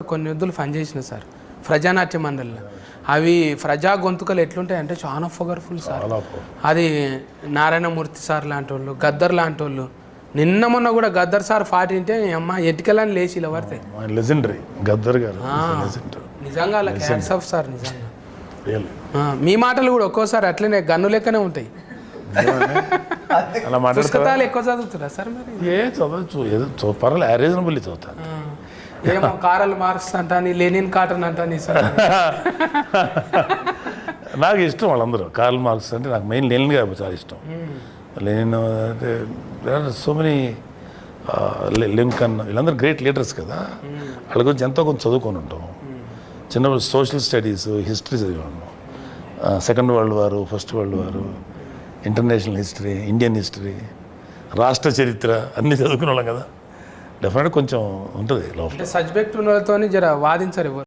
కొన్ని వద్దులు పనిచేసిన సార్. ప్రజానాట్య మండలిలో. అవి ప్రజా గొంతుకలు ఎట్లుంటాయి అంటే చాలా పవర్ఫుల్ సార్. అది నారాయణమూర్తి సార్ లాంటి వాళ్ళు గద్దర్ లాంటి వాళ్ళు నిన్న మొన్న కూడా గద్దర్ సార్ పాట వింటే అమ్మ ఎటుకెళ్ళని లేచి ఇలా పడతాయి లెజెండరీ గద్దర్ గారు నిజంగా అలా హ్యాండ్స్ ఆఫ్ సార్ నిజంగా. మీ మాటలు కూడా ఒక్కోసారి అట్లనే గన్ను లెక్కనే ఉంటాయి. అలా మాట్లాడతారా పుస్తకాలు ఎక్కువ చదువుతురా సార్ మరి? ఏ చదవచ్చు. ఏదో పర్వాలేదు. రీజనబుల్లీ చదువుతాను. ఏమో కారల్ మార్క్స్ అంటాని లెనిన్ కాటన్ అంటాని సార్. నాకు ఇష్టం వాళ్ళందరూ. కార్ల్ మార్క్స్ అంటే నాకు మెయిన్ లెనిన్ గారు చాలా ఇష్టం. లెనిన్ అంటే సో మెనీ లింకన్ వీళ్ళందరూ గ్రేట్ లీడర్స్ కదా. వాళ్ళ గురించి ఎంతో కొంచెం చదువుకొని ఉంటాం. చిన్నప్పుడు సోషల్ స్టడీస్ హిస్టరీ చదివాను second world war first world war international history Indian history రాష్ట్ర చరిత్ర అన్నీ చదువుకునే వాళ్ళం కదా. డెఫినెట్ కొంచెం ఉంటుంది లోపల. సస్పెక్ట్ ఉన్న వాళ్ళతో జర వాదించరు ఎవరు.